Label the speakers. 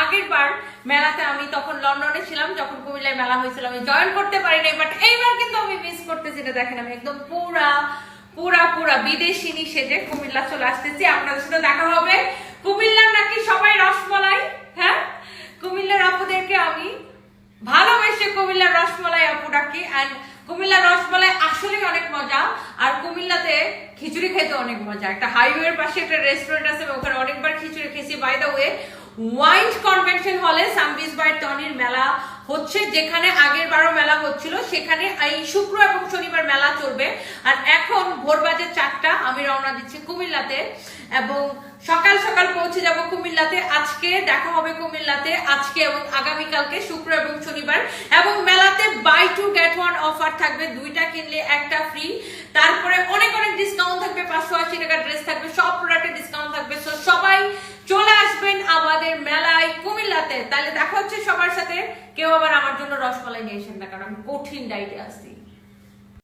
Speaker 1: আগের বার মেলাতে আমি তখন লন্ডনে ছিলাম, যখন কুমিল্লায় মেলা হয়েছিল, আমি জয়েন করতে পারিনি বাট এইবার কিন্তু আমি মিস করতেছি না দেখেন, আমি একদম পুরা পুরা পুরা বিদেশিনী সেজে কুমিল্লা চলে আসতেছি। আপনাদের সাথে দেখা হবে। কুমিল্লার নাকি সবাই রসমলাই হ্যাঁ? কুমিল্লার আপুদেরকে আমি ভালোবেসে কুমিল্লার রসমালাই আপু ডাকি অ্যান্ড কুমিল্লার রসমালাই আসলে অনেক মজা, আর কুমিল্লাতে খিচুড়ি খেতে অনেক মজা। একটা হাইওয়ের পাশে একটা রেস্টুরেন্ট আছে ওখানে অনেকবার খিচুড়ি খেয়েছি by the way wind convention হলে সামবিজ বাই টনির মেলা হচ্ছে, যেখানে আগের বারও মেলা হচ্ছিল। সেখানে এই শুক্র এবং শনিবার মেলা চলবে। আর এখন ভোর বাজে চারটা, আমি রওনা দিচ্ছি কুমিল্লাতে। এবং সকাল সকাল পৌঁছে যাব কুমিল্লাতে। আজকে দেখা হবে কুমিল্লাতে, আজকে এবং আগামীকালকে শুক্র এবং শনিবার। এবং মেলাতে buy two get one offer থাকবে। দুইটা কিনলে একটা ফ্রি তারপরে অনেক অনেক ডিসকাউন্ট থাকবে, পাঁচশো আশি টাকা ড্রেস থাকবে সব প্রোডাক্টে ডিসকাউন্ট থাকবে তো সবাই চলে আসবেন আমাদের মেলায় কুমিল্লাতে তাহলে দেখা হচ্ছে সবার সাথে। কেউ আবার আমার জন্য রসমালাই নিয়ে এসেন না, কারণ আমি কঠিন ডাইটে আসছি